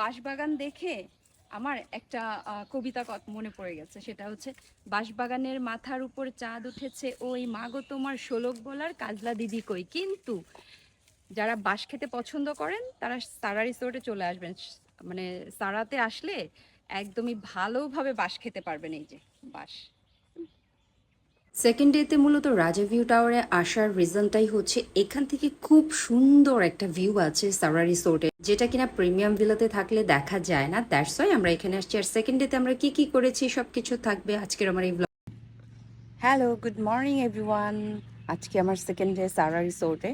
বাঁশবাগান দেখে আমার একটা কবিতা মনে পড়ে গেছে। সেটা হচ্ছে, বাঁশবাগানের মাথার উপর চাঁদ উঠেছে, ওই মাগো তোমার শোলক বলার কাজলা দিদি কই? কিন্তু যারা বাঁশ খেতে পছন্দ করেন, তারা সারা রিসোর্টে চলে আসবেন। মানে সারাতে আসলে একদমই ভালোভাবে বাঁশ খেতে পারবেন এই যে বাঁশ। সেকেন্ড ডেতে মূলত রাজা ভিউ টাওয়ারে আসার রিজনটাই হচ্ছে, এখান থেকে খুব সুন্দর একটা ভিউ আছে সারা রিসোর্টে যেটা কিনা প্রিমিয়াম ভিলাতে থাকলে দেখা যায় না। দ্যাটস ওয়াই আমরা এখানে আসছি। আর সেকেন্ড ডেতে আমরা কি কি করেছি, সবকিছু থাকবে আজকের আমার এই হ্যালো গুড মর্নিং এভরিওয়ান আজকে আমার সেকেন্ড ডে সারা রিসোর্টে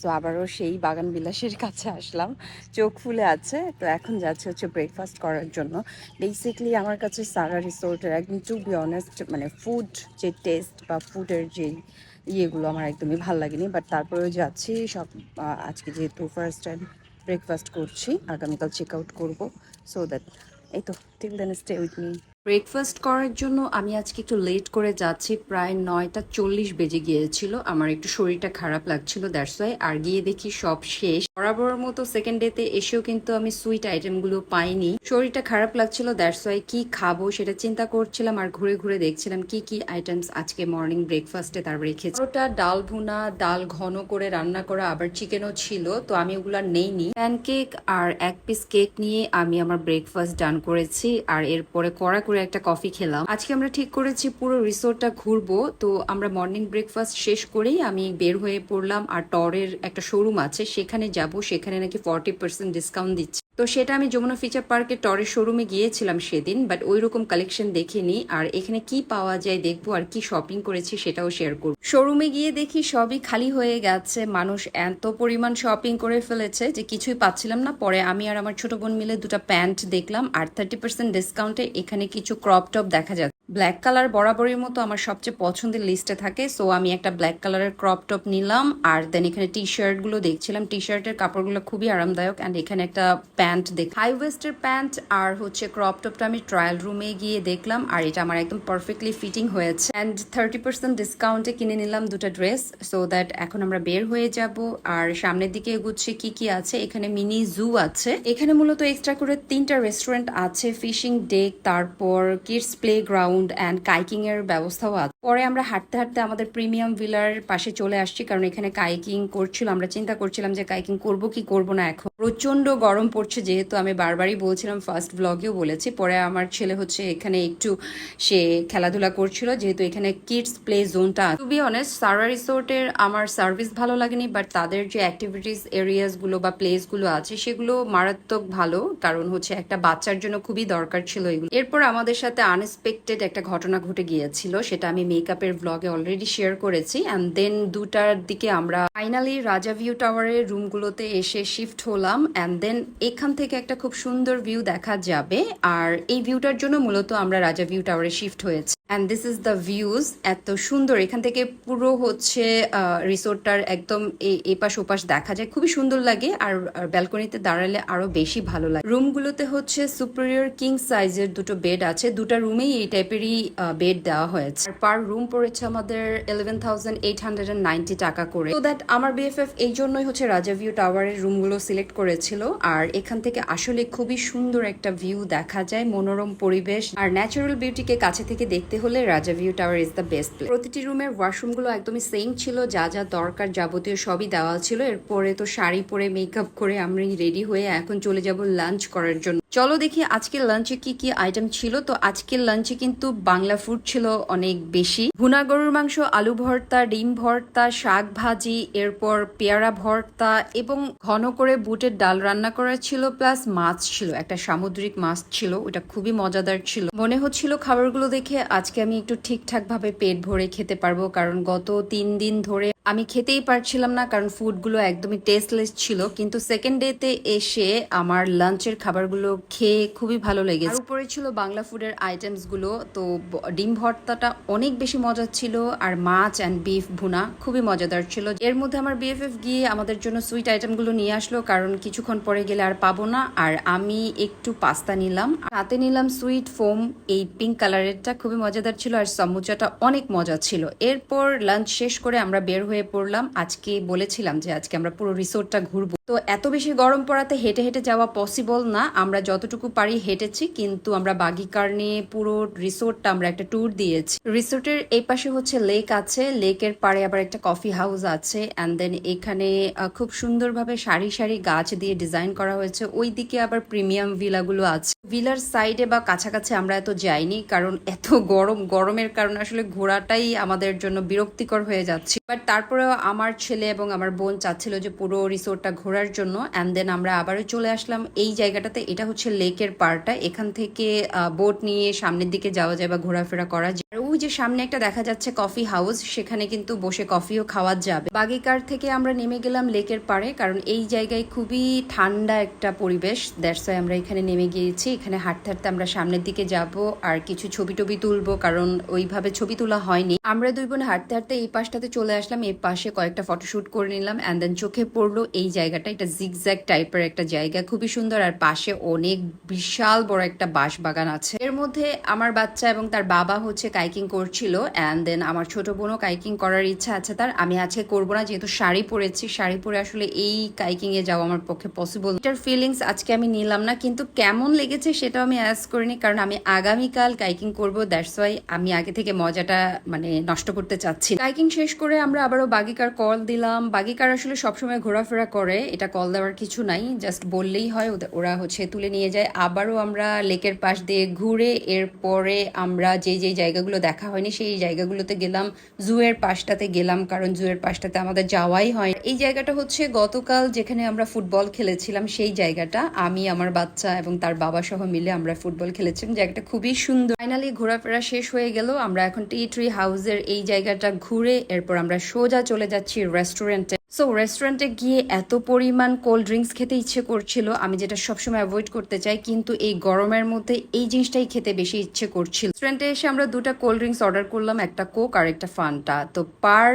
সো আবারও সেই বাগান বিলাসের কাছে আসলাম। চোখ ফুলে আছে, তো এখন যাচ্ছে হচ্ছে ব্রেকফাস্ট করার জন্য। বেসিকলি আমার কাছে সারা রিসোর্টের একদম টু বি অনেস্ট মানে ফুড যে টেস্ট বা ফুডের যে ইয়েগুলো আমার একদমই ভালো লাগেনি। বাট তারপরেও যাচ্ছি, সব আজকে যেহেতু ফার্স্ট টাইম ব্রেকফাস্ট করছি, আগামীকাল চেক আউট করব। সো দ্যাট এই তো till then stay with me breakfast করার জন্য আমি আজকে একটু লেট করে যাচ্ছি। প্রায় নয়টা চল্লিশ বেজে গিয়েছিল। আমার একটু শরীরটা খারাপ লাগছিল দ্যাটস ওয়াই আর গিয়ে দেখি সব শেষ। বরাবরের মতো সেকেন্ড ডেতে এসেও কিন্তু আমি সুইট আইটেমগুলো পাইনি। শরীরটা খারাপ লাগছিল দ্যাটস ওয়াই কি খাব সেটা চিন্তা করছিলাম আর ঘুরে ঘুরে দেখছিলাম কি কি আইটেমস আজকে মর্নিং ব্রেকফাস্টে তার রেখেছি ওটা ডাল ভুনা, ডাল ঘন করে রান্না করা, আবার চিকেনও ছিল, তো আমি ওগুলা নেইনি। প্যানকেক আর এক পিস কেক নিয়ে আমি আমার ব্রেকফাস্ট ডান করেছি। আর এরপরে কড়া করে একটা কফি খেলাম। আজকে আমরা ঠিক করেছি পুরো রিসোর্টটা ঘুরবো। তো আমরা মর্নিং ব্রেকফাস্ট শেষ করেই আমি বের হয়ে পড়লাম আর টরের একটা শোরুম আছে, সেখানে যাব। সেখানে নাকি ফর্টি পার্সেন্ট ডিসকাউন্ট দিচ্ছে। তো সেটা আমি যমুনা ফিচার পার্কে টরের শোরুমে গিয়েছিলাম সেদিন বাট ওই রকম কালেকশন দেখিনি। আর এখানে কি পাওয়া যায় দেখব আর কি শপিং করেছি সেটাও শেয়ার করব। শোরুমে গিয়ে দেখি সবই খালি হয়ে গেছে। মানুষ এত পরিমাণ শপিং করে ফেলেছে যে কিছুই পাচ্ছিলাম না। পরে আমি আর আমার ছোট বোন মিলে দুটা প্যান্ট দেখলাম। আর থার্টি পার্সেন্ট ডিসকাউন্টে এখানে কিছু ক্রপ টপ দেখা যাচ্ছে। ব্ল্যাক কালার বরাবরের মতো আমার সবচেয়ে পছন্দের লিস্টে থাকে। সো আমি একটা ব্ল্যাক কালারের ক্রপ টপ নিলাম। আর দেন এখানে টি শার্টগুলো দেখছিলাম। টি শার্টের কাপড়গুলো খুবই আরামদায়ক। অ্যান্ড এখানে একটা প্যান্ট দেখ হাই ওয়েস্টের প্যান্ট আর হচ্ছে ক্রপ টপটা আমি ট্রায়াল রুমে গিয়ে দেখলাম। আর এটা আমার একদম পারফেক্টলি ফিটিং হয়েছে। অ্যান্ড থার্টি পার্সেন্ট ডিসকাউন্টে কিনে নিলাম দুটো ড্রেস সো দ্যাট এখন আমরা বের হয়ে যাব। আর সামনের দিকে এগুচ্ছে কি কি আছে? এখানে মিনি জু আছে। এখানে মূলত এক্সট্রা করে তিনটা রেস্টুরেন্ট আছে। ফিশিং ডেক তারপর kids play ground and kayaking এর ব্যবস্থাও আছে। পরে আমরা হাঁটতে হাঁটতে আমাদের প্রিমিয়াম ভিলার পাশে চলে আসছি, কারণ এখানে কাইকিং করছিল। আমরা চিন্তা করছিলাম যে কাইকিং করব কি করব না এখন। প্রচণ্ড গরম পড়ছে যেহেতু আমি বারবারই বলছিলাম ফার্স্ট ব্লগেও বলেছি। পরে আমার ছেলে হচ্ছে এখানে একটু, সে খেলাধুলা করছিল, যেহেতু এখানে কিডস প্লে জোনটা টু বি অনেস্ট সারা রিসোর্টের আমার সার্ভিস ভালো লাগেনি বাট তাদের যে অ্যাক্টিভিটিস এরিয়াসগুলো বা প্লেসগুলো আছে, সেগুলো মারাত্মক ভালো। কারণ হচ্ছে একটা বাচ্চার জন্য খুবই দরকার ছিল এগুলো। এরপর আমাদের সাথে আনএক্সপেক্টেড একটা ঘটনা ঘটে গিয়েছিল, সেটা আমি মেকআপের ব্লগে অলরেডি শেয়ার করেছি অ্যান্ড দেন দুটার দিকে আমরা ফাইনালি রাজা ভিউ টাওয়ারের রুমগুলোতে এসে শিফট হলাম অ্যান্ড দেন এখান থেকে একটা খুব সুন্দর ভিউ দেখা যাবে, আর এই ভিউটার জন্য মূলত আমরা রাজা ভিউ টাওয়ারে শিফট হয়েছি। And this is the views এত সুন্দর। এখান থেকে পুরো হচ্ছে রিসোর্টটার একদম এপাশ ওপাশ দেখা যায়। খুবই সুন্দর লাগে আর ব্যালকনিতে দাঁড়ালে আরও বেশি ভালো লাগে। রুমগুলোতে হচ্ছে সুপিরিয়র কিং সাইজের দুটো বেড আছে। দুটো রুমেই এই টাইপেরই বেড দেওয়া হয়েছে। পার রুম পড়েছে আমাদের eleven thousand eight hundred ninety টাকা করে। তো দ্যাট আমার বিএফএফ এই জন্যই হচ্ছে রাজা ভিউ টাওয়ারের রুমগুলো সিলেক্ট করেছিল। আর এখান থেকে আসলে খুবই সুন্দর একটা ভিউ দেখা যায়। মনোরম পরিবেশ। আর ন্যাচারাল বিউটিকে কাছে থেকে দেখতে হলে Raja view tower is the best place প্রতিটি রুমের ওয়াশরুমগুলো একদমই সেম ছিল, যা যা দরকার যাবতীয় সবই দেওয়া ছিল। এরপরে তো শাড়ি পরে মেকআপ করে আমরা রেডি হয়ে এখন চলে যাব লাঞ্চ করার জন্য। চলো দেখি আজকের লাঞ্চে কি কি আইটেম ছিল। তো আজকের লাঞ্চে কিন্তু বাংলা ফুড ছিল অনেক বেশি। ভুনা গরুর মাংস, আলু ভর্তা, ডিম ভর্তা, শাক ভাজি, এরপর পেয়ারা ভর্তা এবং ঘন করে বুটের ডাল রান্না করা ছিল প্লাস মাছ ছিল, একটা সামুদ্রিক মাছ ছিল, ওটা খুবই মজাদার ছিল। মনে হচ্ছিল খাবারগুলো দেখে আজকে আমি একটু ঠিকঠাক ভাবে পেট ভরে খেতে পারব, কারণ গত তিন দিন ধরে আমি খেতেই পারছিলাম না, কারণ ফুডগুলো একদমই টেস্টলেস ছিল। কিন্তু সেকেন্ড ডেতে এসে আমার লাঞ্চের খাবারগুলো খেয়ে খুবই ভালো লেগেছে। উপরে ছিল বাংলা ফুডের আইটেমসগুলো তো ডিম ভর্তাটা অনেক বেশি মজা ছিল, আর মাছ অ্যান্ড বিফ ভুনা খুবই মজাদার ছিল। এর মধ্যে আমার বিএফএফ গিয়ে আমাদের জন্য সুইট আইটেমগুলো নিয়ে আসলো, কারণ কিছুক্ষণ পরে গেলে আর পাবো না, আর আমি একটু পাস্তা নিলাম। হাতে নিলাম সুইট ফোম এই পিঙ্ক কালারেরটা খুবই মজাদার ছিল, আর সমুচাটা অনেক মজা ছিল। এরপর লাঞ্চ শেষ করে আমরা বের হয়ে হয়ে পড়লাম। আজকে বলেছিলাম যে আজকে আমরা পুরো রিসোর্টটা ঘুরবো। তো এত বেশি গরম পড়াতে হেঁটে হেঁটে যাওয়া পসিবল না। আমরা যতটুকু পারি হেঁটেছি, কিন্তু আমরা বাগি কার নিয়ে পুরো রিসোর্টটা আমরা একটা ট্যুর দিয়েছি। রিসোর্টের এই পাশে হচ্ছে লেক আছে। লেকের পাড়ে আবার একটা কফি হাউস আছে। অ্যান্ড দেন এখানে খুব সুন্দরভাবে সারি সারি গাছ দিয়ে ডিজাইন করা হয়েছে। ওই দিকে আবার প্রিমিয়াম ভিলাগুলো আছে। ভিলার সাইডে বা কাছাকাছি আমরা এত যাইনি, কারণ এত গরম, গরমের কারণে আসলে ঘোরাটাই আমাদের জন্য বিরক্তিকর হয়ে যাচ্ছে। বাট তারপরেও আমার ছেলে এবং আমার বোন চাচ্ছিল যে পুরো রিসোর্টটা ঘোরার জন্য অ্যান্ড দেন আমরা আবারও চলে আসলাম। এই জায়গাটাতে এটা হচ্ছে লেকের পাড়টা। এখান থেকে বোট নিয়ে সামনের দিকে যাওয়া যায় বা ঘোরাফেরা করা যায়। আর ওই যে সামনে একটা দেখা যাচ্ছে কফি হাউস, সেখানে কিন্তু বসে কফিও খাওয়া যাবে। বাগিকার থেকে আমরা নেমে গেলাম লেকের পাড়ে, কারণ এই জায়গায় খুবই ঠান্ডা একটা পরিবেশ। দ্যাটস আমরা এখানে নেমে গিয়েছি। এখানে হাঁটতে হাঁটতে আমরা সামনের দিকে যাব আর কিছু ছবি টবি তুলবো, কারণ ওইভাবে ছবি তোলা হয়নি। আমরা দুই বোন হাঁটতে হাঁটতে এই পাশটাতে চলে আসলাম এই পাশে কয়েকটা ফটোশুট করে নিলাম অ্যান্ড দেন চোখে পড়ল এই জায়গাটা। এটা জিগজ্যাগ টাইপের একটা জায়গা, খুবই সুন্দর, আর পাশে অনেক বিশাল বড় একটা বাঁশ বাগান আছে। এর মধ্যে আমার বাচ্চা এবং তার বাবা হচ্ছে কাইকিং করছিল অ্যান্ড দেন আমার ছোট বোনও কাইকিং করার ইচ্ছা আছে তার। আমি আজকে করব না, যেহেতু শাড়ি পরেছি, শাড়ি পরে আসলে এই কাইকিং এ যাওয়া আমার পক্ষে পসিবল এটার ফিলিংস আজকে আমি নিলাম না, কিন্তু কেমন লেগেছে সেটাও আমি অ্যাজ করিনি, কারণ আমি আগামীকাল কাইকিং করব দ্যাটস ওয়াই আমি আগে থেকে মজাটা মানে নষ্ট করতে চাচ্ছি কাইকিং শেষ করে আমরা আবারও বাগিকার কল দিলাম। বাগিকার আসলে সবসময় ঘোরাফেরা করে, এটা কল দেওয়ার কিছু নাই জাস্ট বললেই হয় ওরা হচ্ছে তুলে নিয়ে যায়। আবারও আমরা লেকের পাশ দিয়ে ঘুরে এরপরে আমরা যে যে জায়গাগুলো দেখা হয়নি, সেই জায়গাগুলোতে গেলাম। জুয়ের পাশটাতে গেলাম, কারণ জুয়ের পাশটাতে আমাদের যাওয়াই হয়। এই জায়গাটা হচ্ছে গতকাল যেখানে আমরা ফুটবল খেলেছিলাম, সেই জায়গাটা। আমি, আমার বাচ্চা এবং তার বাবা সহ মিলে আমরা ফুটবল খেলেছিলাম, জায়গাটা খুবই সুন্দর। ফাইনালি ঘোরাফেরা শেষ হয়ে গেল, আমরা এখন টি ট্রি হাউসের এই জায়গাটা ঘুরে এরপর আমরা সোজা চলে যাচ্ছি রেস্টুরেন্টে সো রেস্টুরেন্টে গিয়ে এত পরিমাণ কোল্ড ড্রিঙ্কস খেতে ইচ্ছে করছিল, আমি যেটা সবসময় অ্যাভয়েড করতে চাই, কিন্তু এই গরমের মধ্যে এই জিনিসটাই খেতে বেশি ইচ্ছে করছিল। রেস্টুরেন্টে এসে আমরা দুটা কোল্ড ড্রিঙ্কস অর্ডার করলাম, একটা কোক আর একটা ফান্টা তো পার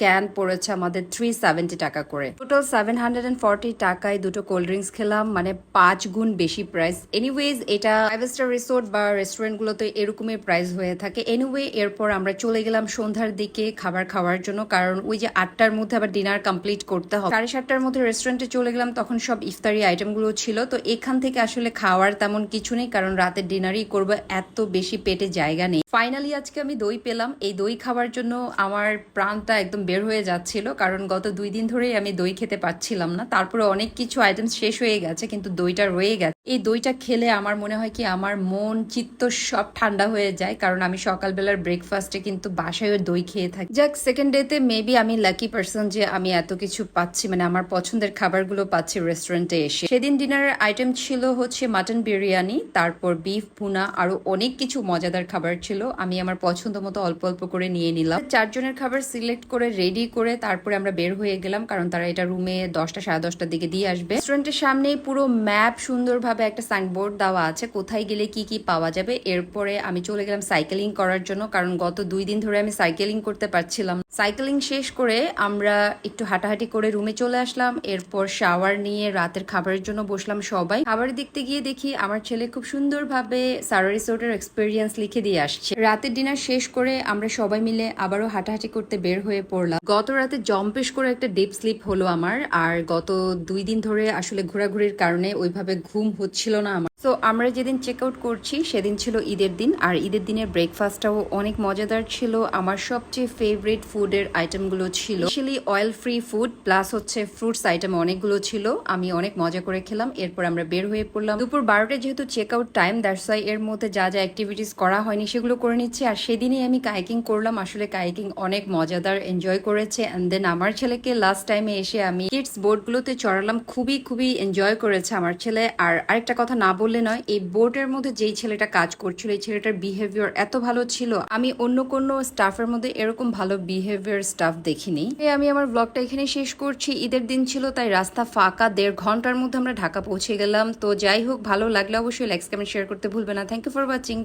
ক্যান পড়েছে আমাদের থ্রি সেভেন্টি টাকা করে। Total seven hundred and forty টাকায় দুটো কোল্ড ড্রিঙ্কস খেলাম মানে পাঁচ গুণ বেশি প্রাইস এনিওয়েজ এটা ফাইভ স্টার রিসোর্ট বা রেস্টুরেন্টগুলোতে এরকমই প্রাইস হয়ে থাকে। এনিওয়ে এরপর আমরা চলে গেলাম সন্ধ্যার দিকে খাবার খাওয়ার জন্য, কারণ ওই যে আটটার মধ্যে আবার ডিনার কমপ্লিট করতে হবে। সাড়ে সাতটার মধ্যে রেস্টুরেন্টে চলে গেলাম, তখন সব ইফতারি আইটেমগুলো ছিল। তো এখান থেকে আসলে খাওয়ার তেমন কিছু নেই, কারণ রাতের ডিনারই করব, এত বেশি পেটে জায়গা নেই। ফাইনালি আজকে আমি দই পেলাম। এই দই খাওয়ার জন্য আমার প্রাণটা একদম বের হয়ে যাচ্ছিল, কারণ গত দুই দিন ধরেই আমি দই খেতে পাচ্ছিলাম না। তারপরে অনেক কিছু আইটেম শেষ হয়ে গেছে, কিন্তু দইটা রয়ে গেছে। এই দইটা খেলে আমার মনে হয় কি, আমার মন, চিত্ত সব ঠান্ডা হয়ে যায়, কারণ আমি সকালবেলার ব্রেকফাস্টে কিন্তু বাসায় দই খেয়ে থাকি। যাক সেকেন্ড ডেতে মেবি আমি লাকি পার্সন যে আমি এত কিছু পাচ্ছি মানে আমার পছন্দের খাবারগুলো পাচ্ছি রেস্টুরেন্টে এসে। সেদিন ডিনারের আইটেম ছিল হচ্ছে মাটন বিরিয়ানি তারপর বিফ ভুনা, আরও অনেক কিছু মজাদার খাবার ছিল। আমি আমার পছন্দ মতো অল্প অল্প করে নিয়ে নিলাম। চারজনের খাবার সিলেক্ট করে রেডি করে তারপরে আমরা বের হয়ে গেলাম, কারণ তারা এটা রুমে দশটা, সাড়ে দশটার দিকে দিয়ে আসবে। রেস্টুরেন্টের সামনেই পুরো ম্যাপ সুন্দরভাবে একটা সাইনবোর্ড দেওয়া আছে, কোথায় গেলে কি কি পাওয়া যাবে। এরপরে আমি চলে গেলাম সাইকেলিং করার জন্য, কারণ গত দুই দিন ধরে আমি সাইকেলিং করতে পারছিলাম। সাইকেলিং শেষ করে আমরা একটু হাঁটাহাঁটি করে রুমে চলে আসলাম, এরপর শাওয়ার নিয়ে রাতের খাবারের জন্য বসলাম সবাই। খাবার দেখতে গিয়ে দেখি, আমার ছেলে খুব সুন্দরভাবে সারা রিসোর্টের এক্সপিরিয়েন্স লিখে দিয়ে আসছে। রাতের ডিনার শেষ করে আমরা সবাই মিলে আবারও হাঁটাহাঁটি করতে বের হয়ে পড়লাম। গত রাতে জম্পেশ করে একটা ডিপ স্লিপ হলো আমার, আর গত দুই দিন ধরে আসলে ঘোরাঘুরির কারণে ওইভাবে ঘুম হচ্ছিল না আমার। তো আমরা যেদিন চেক আউট করছি, সেদিন ছিল ঈদের দিন, আর ঈদের দিনের ব্রেকফাস্টটাও অনেক মজাদার ছিল। আমার সবচেয়ে ফেভারিট ফুডের আইটেমগুলো ছিল। Specially oil free food plus হচ্ছে ফ্রুটস আইটেম অনেকগুলো ছিল। আমি অনেক মজা করে খেলাম। এরপর আমরা বের হয়ে পড়লাম। দুপুর বারোটায় যেহেতু check out time that's why এর মধ্যে যা যা অ্যাক্টিভিটিস করা হয়নি, সেগুলো করে নিচ্ছি। আর সেদিনই আমি কাইকিং করলাম। আসলে কাইকিং অনেক মজাদার এনজয় করেছে। অ্যান্ড দেন আমার ছেলেকে লাস্ট টাইমে এসে আমি কিডস বোর্ডগুলোতে চড়ালাম। খুবই খুবই এনজয় করেছে আমার ছেলে। আর আরেকটা কথা না বললে নয়, এই বোর্ডের মধ্যে যেই ছেলেটা কাজ করছিল, এই ছেলেটার বিহেভিয়ার এত ভালো ছিল। আমি অন্য কোনো স্টাফের মধ্যে এরকম ভালো বিহেভিয়ার স্টাফ দেখিনি। আমি আমার ব্লগটা এখানে শেষ করছি। ঈদের দিন ছিল, তাই রাস্তা ফাঁকা। দেড় ঘণ্টার মধ্যে আমরা ঢাকা পৌঁছে গেলাম। তো যাই হোক, ভালো লাগলে অবশ্যই লাইক কমেন্ট শেয়ার করতে ভুলবে না। Thank you for watching